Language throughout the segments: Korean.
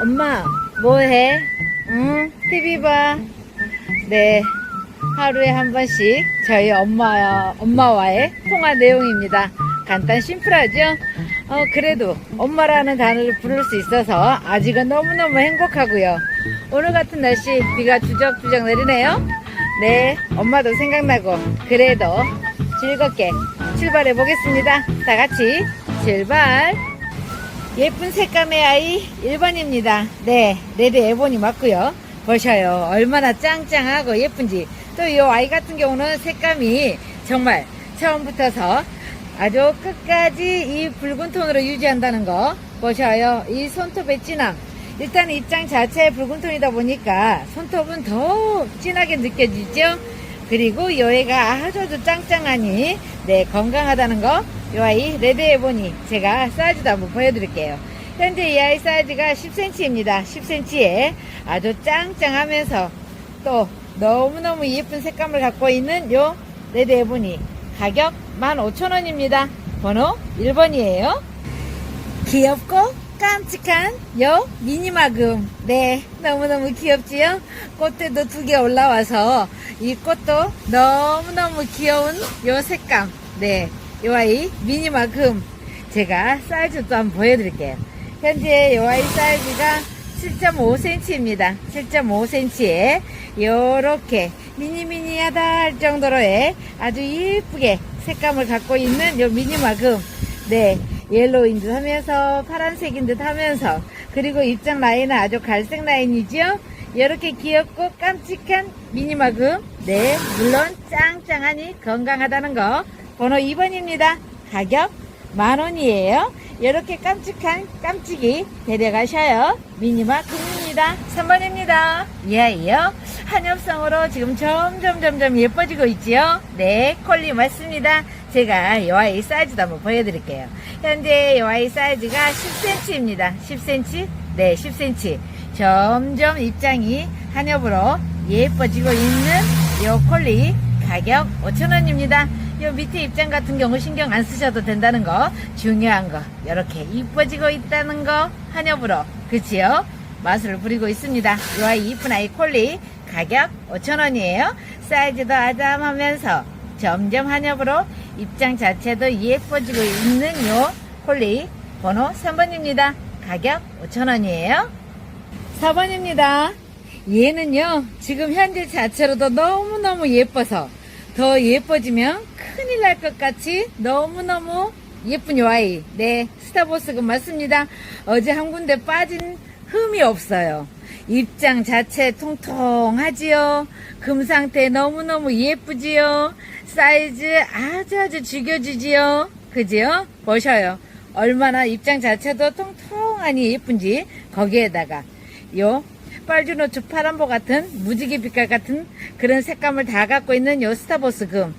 엄마, 뭐 해? 응? TV 봐. 네. 하루에 한 번씩 저희 엄마, 엄마와의 통화 내용입니다. 간단 심플하죠? 어, 그래도 엄마라는 단어를 부를 수 있어서 아직은 너무너무 행복하고요. 오늘 같은 날씨 비가 주적주적 내리네요. 네, 엄마도 생각나고 그래도 즐겁게 출발해 보겠습니다. 다 같이 출발! 예쁜 색감의 아이 1번입니다. 네, 레드 에본이 맞고요. 보셔요. 얼마나 짱짱하고 예쁜지. 또 이 아이 같은 경우는 색감이 정말 처음부터서 아주 끝까지 이 붉은 톤으로 유지한다는 거 보셔요. 이 손톱의 진함. 일단 입장 자체의 붉은 톤이다 보니까 손톱은 더 진하게 느껴지죠. 그리고 이 애가 아주 아주 짱짱하니 네 건강하다는 거. 이 아이 레드 에보니 제가 사이즈도 한번 보여드릴게요. 현재 이 아이 사이즈가 10cm입니다. 10cm에 아주 짱짱하면서 또 너무너무 예쁜 색감을 갖고 있는 요 레드 에보니 가격 15,000원입니다. 번호 1번이에요. 귀엽고 깜찍한 요 미니마금. 네, 너무너무 귀엽지요? 꽃대도 두 개 올라와서 이 꽃도 너무너무 귀여운 요 색감. 네, 요 아이 미니마금. 제가 사이즈도 한번 보여드릴게요. 현재 요 아이 사이즈가 7.5cm입니다. 7.5cm에 요렇게 미니미니하다 할 정도로의 아주 예쁘게 색감을 갖고 있는 요 미니마금. 네. 옐로우인 듯 하면서 파란색인 듯 하면서 그리고 입장 라인은 아주 갈색 라인이죠. 이렇게 귀엽고 깜찍한 미니마금. 네. 물론 짱짱하니 건강하다는 거. 번호 2번입니다. 가격 만원이에요. 이렇게 깜찍한 깜찍이 데려가셔요. 미니마 금입니다. 3번입니다. 예요. 한엽성으로 지금 점점 점점 예뻐지고 있지요. 네, 콜리 맞습니다. 제가 이 아이 사이즈도 한번 보여드릴게요. 현재 이 아이 사이즈가 10cm입니다. 10cm? 네, 10cm. 점점 입장이 한엽으로 예뻐지고 있는 요 콜리 가격 5,000원입니다. 요 밑에 입장 같은 경우 신경 안 쓰셔도 된다는 거 중요한 거 이렇게 이뻐지고 있다는 거 한엽으로 그치요? 마술을 부리고 있습니다. 요 아이 이쁜 아이 콜리 가격 5,000원이에요. 사이즈도 아담하면서 점점 한엽으로 입장 자체도 예뻐지고 있는 요 콜리 번호 3번입니다. 가격 5,000원이에요. 4번입니다. 얘는요, 지금 현재 자체로도 너무너무 예뻐서 더 예뻐지면 큰일 날 것 같이 너무너무 예쁜 요 아이. 네, 스타보스금 맞습니다. 어제 한 군데 빠진 흠이 없어요. 입장 자체 통통하지요. 금 상태 너무너무 예쁘지요. 사이즈 아주 아주 죽여주지요. 그지요? 보셔요. 얼마나 입장 자체도 통통하니 예쁜지 거기에다가 요 빨주노초 파란보 같은 무지개 빛깔 같은 그런 색감을 다 갖고 있는 요 스타보스 금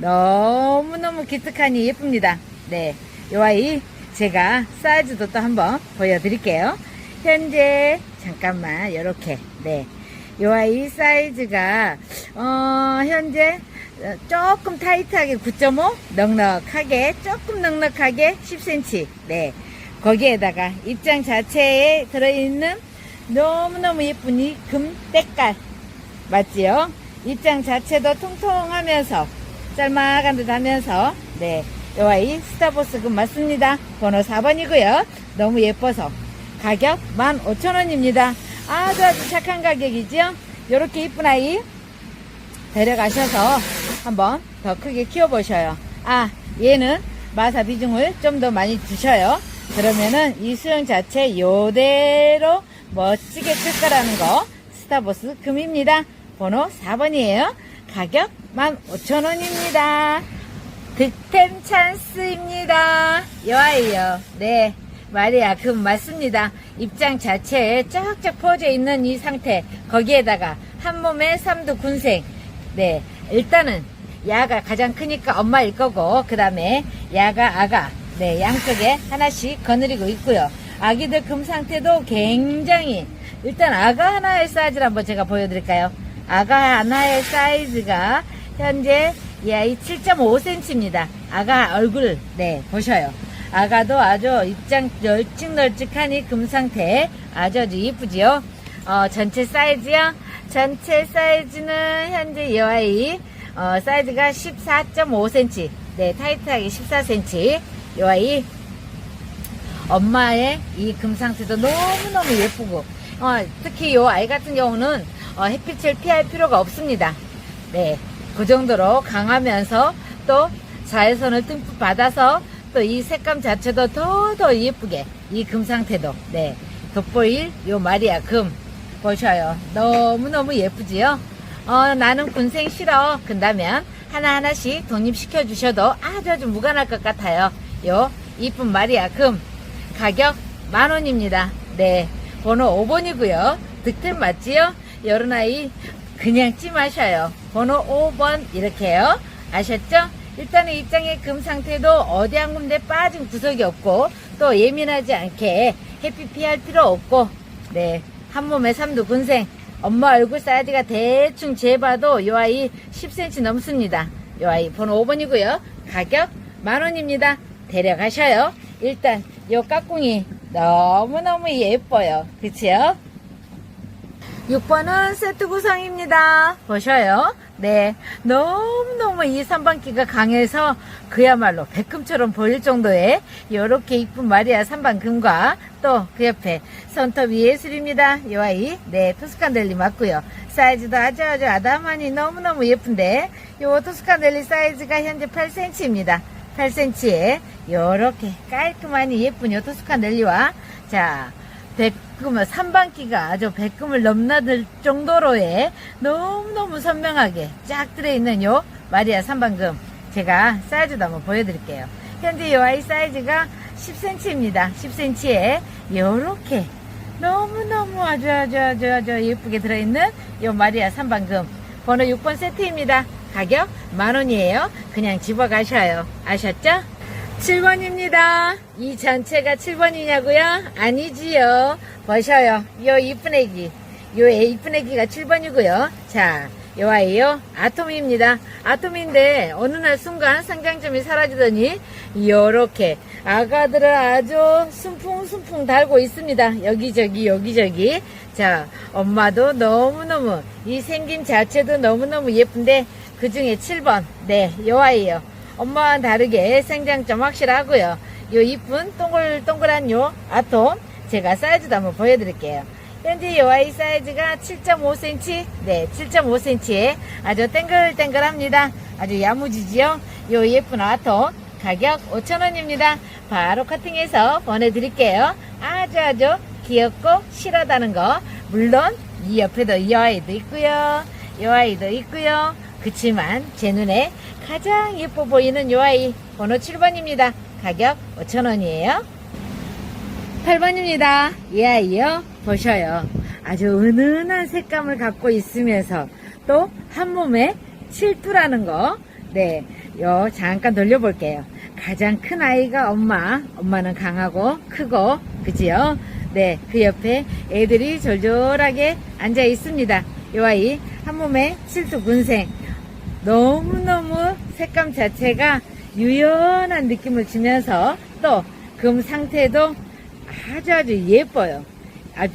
너무너무 기특하니 예쁩니다. 네, 요 아이 제가 사이즈도 또 한번 보여드릴게요. 현재 잠깐만 요렇게 네, 요 아이 사이즈가 어 현재 어, 조금 타이트하게 9.5 넉넉하게 조금 넉넉하게 10cm 네 거기에다가 입장 자체에 들어있는 너무너무 예쁜 이 금 때깔 맞지요? 입장 자체도 통통하면서 짤막한 듯 하면서 네, 요 아이 스타보스 금 맞습니다. 번호 4번이고요. 너무 예뻐서 가격 15,000원입니다. 아주 아주 착한 가격이죠? 요렇게 이쁜 아이 데려가셔서 한번 더 크게 키워보셔요. 아, 얘는 마사 비중을 좀 더 많이 주셔요. 그러면은 이 수영 자체 요대로 멋지게 클 거라는 거 스타보스 금입니다. 번호 4번이에요. 가격 15,000원입니다. 득템 찬스입니다. 여아이요. 네. 마리아 금 맞습니다. 입장 자체에 쫙쫙 퍼져 있는 이 상태 거기에다가 한 몸에 삼두 군생 네 일단은 야가 가장 크니까 엄마일 거고 그 다음에 야가 아가 네 양쪽에 하나씩 거느리고 있고요. 아기들 금 상태도 굉장히 일단 아가 하나의 사이즈를 한번 제가 보여드릴까요? 아가 하나의 사이즈가 현재 이 아이 7.5cm입니다. 아가 얼굴 네 보셔요. 아가도 아주 입장 널찍널찍하니 금상태 아주 아주 이쁘지요. 어, 전체 사이즈요. 전체 사이즈는 현재 이 아이 어, 사이즈가 14.5cm. 네, 타이트하게 14cm. 이 아이 엄마의 이 금상태도 너무너무 예쁘고 어, 특히 이 아이 같은 경우는 어, 햇빛을 피할 필요가 없습니다. 네, 그 정도로 강하면서 또 자외선을 듬뿍 받아서 또 이 색감 자체도 더 더 예쁘게 이 금 상태도 네 돋보일 요 마리아 금 보셔요. 너무너무 예쁘지요? 어 나는 군생 싫어. 근다면 하나하나씩 독립시켜 주셔도 아주 아주 무관할 것 같아요. 요 이쁜 마리아 금. 가격 만원입니다. 네 번호 5번이고요. 득템 맞지요 여름 아이 그냥 찜하셔요. 번호 5번 이렇게요. 아셨죠? 일단은 입장의 금 상태도 어디 한 군데 빠진 구석이 없고 또 예민하지 않게 햇빛 피할 필요 없고 네 한몸에 삼두 군생. 엄마 얼굴 사이즈가 대충 재봐도 요 아이 10cm 넘습니다. 요 아이 번호 5번이고요. 가격 만원입니다. 데려가셔요. 일단 요 까꿍이 너무너무 예뻐요. 그치요 6번은 세트 구성입니다. 보셔요. 네. 너무너무 이 삼반기가 강해서 그야말로 백금처럼 보일 정도의 이렇게 이쁜 마리아 삼반금과 또 그 옆에 손톱 예술입니다. 이 아이. 네. 토스칸델리 맞고요. 사이즈도 아주 아주 아담하니 너무너무 예쁜데 요 토스칸델리 사이즈가 현재 8cm입니다. 8cm에 요렇게 깔끔하니 예쁜 요 토스칸델리와 자 백금을 삼반기가 아주 백금을 넘나들 정도로의 너무너무 선명하게 쫙 들어있는 요 마리아 삼반금 제가 사이즈도 한번 보여드릴게요 현재 요 아이 사이즈가 10cm입니다 10cm에 요렇게 너무너무 아주 아주 아주 아주 예쁘게 들어있는 요 마리아 삼반금 번호 6번 세트입니다 가격 만원이에요 그냥 집어가셔요 아셨죠? 7번입니다. 이 전체가 7번이냐고요? 아니지요. 보셔요. 요 이쁜 애기. 요애 이쁜 애기가 7번이고요. 자, 요 아이요. 아톰입니다. 아톰인데 어느 날 순간 상장점이 사라지더니 요렇게 아가들을 아주 순풍순풍 달고 있습니다. 여기저기 여기저기. 자, 엄마도 너무너무 이 생긴 자체도 너무너무 예쁜데 그 중에 7번. 네, 요 아이요. 엄마와는 다르게 생장점 확실하고요. 요 이쁜 동글동글한 요 아톰 제가 사이즈도 한번 보여드릴게요. 현재 요 아이 사이즈가 7.5cm, 네, 7.5cm에 아주 땡글땡글합니다. 아주 야무지지요? 요 예쁜 아톰 가격 5,000원입니다. 바로 커팅해서 보내드릴게요. 아주 아주 귀엽고 실하다는 거. 물론 이 옆에도 이 아이도 있고요. 이 아이도 있고요. 그치만 제 눈에 가장 예뻐 보이는 요 아이 번호 7번입니다. 가격 5,000원이에요. 8번입니다. 이 아이요. 보셔요. 아주 은은한 색감을 갖고 있으면서 또 한 몸에 칠두라는 거. 네. 요 잠깐 돌려볼게요. 가장 큰 아이가 엄마. 엄마는 강하고 크고 그지요? 네. 그 옆에 애들이 졸졸하게 앉아 있습니다. 요 아이 한 몸에 칠두 군생. 너무너무 색감 자체가 유연한 느낌을 주면서 또 금 상태도 아주 아주 예뻐요.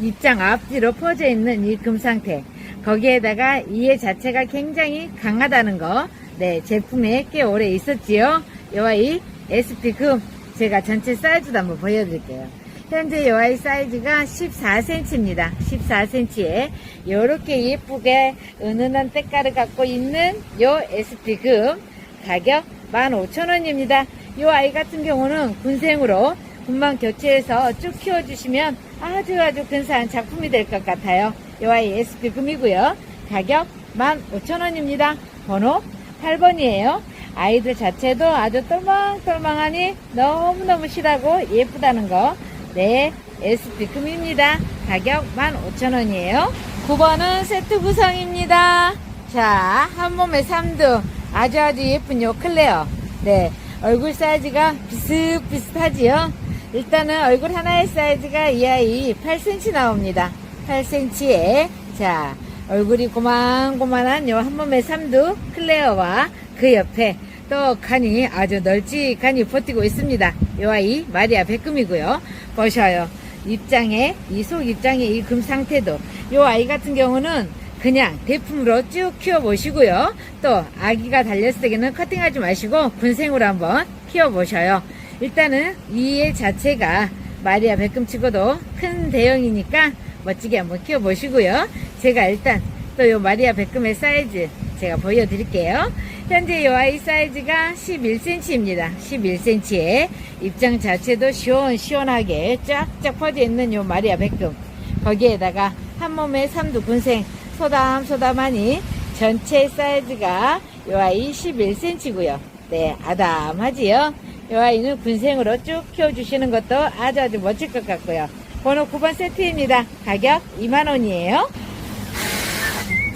입장 앞뒤로 퍼져 있는 이 금 상태. 거기에다가 이해 자체가 굉장히 강하다는 거. 네, 제품에 꽤 오래 있었지요. 요아이 SP 금 제가 전체 사이즈도 한번 보여드릴게요. 현재 요아이 사이즈가 14cm입니다. 14cm에 이렇게 예쁘게 은은한 때깔을 갖고 있는 요 SP 금 가격 15,000원입니다. 요 아이 같은 경우는 군생으로 군만 교체해서 쭉 키워주시면 아주 아주 근사한 작품이 될 것 같아요. 요 아이 SP 금이고요. 가격 15,000원입니다. 번호 8번이에요. 아이들 자체도 아주 똘망똘망하니 너무너무 실하고 예쁘다는 거. 네, SP 금입니다. 가격 15,000원이에요. 9번은 세트 구성입니다. 자, 한 몸에 3두. 아주 아주 예쁜 요 클레어. 네, 얼굴 사이즈가 비슷비슷하지요? 일단은 얼굴 하나의 사이즈가 이 아이 8cm 나옵니다. 8cm에, 자, 얼굴이 고만고만한 요 한 몸에 3두 클레어와 그 옆에 떡하니 아주 널찍하니 버티고 있습니다. 이 아이 마리아 백금이고요. 보셔요. 입장에 이 속 입장에 이금 상태도 이 아이 같은 경우는 그냥 대품으로 쭉 키워보시고요. 또 아기가 달렸을 때는 커팅하지 마시고 군생으로 한번 키워보셔요. 일단은 이 자체가 마리아 백금치고도 큰 대형이니까 멋지게 한번 키워보시고요. 제가 일단 또 요 마리아 백금의 사이즈 제가 보여드릴게요. 현재 이 아이 사이즈가 11cm입니다. 11cm에 입장 자체도 시원시원하게 쫙쫙 퍼져 있는 요 마리아 백금. 거기에다가 한 몸에 삼두 군생 소담소담하니 전체 사이즈가 요 아이 11cm고요. 네, 아담하지요. 요 아이는 군생으로 쭉 키워주시는 것도 아주 아주 멋질 것 같고요. 번호 9번 세트입니다. 가격 2만원이에요.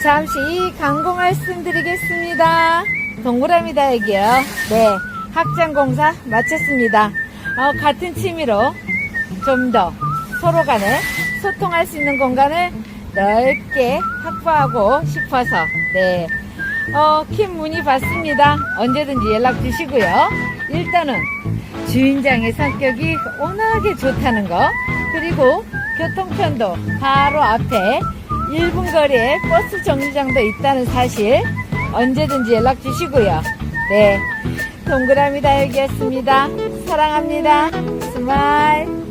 잠시 광고 말씀드리겠습니다. 동그라미 다육이요. 네, 확장공사 마쳤습니다. 어, 같은 취미로 좀 더 서로 간에 소통할 수 있는 공간을 넓게 확보하고 싶어서 네, 어, 킨 문의 받습니다. 언제든지 연락 주시고요. 일단은 주인장의 성격이 워낙에 좋다는 거 그리고 교통편도 바로 앞에 1분 거리에 버스 정류장도 있다는 사실 언제든지 연락 주시고요. 네, 동그라미 다육이었습니다. 사랑합니다. 스마일.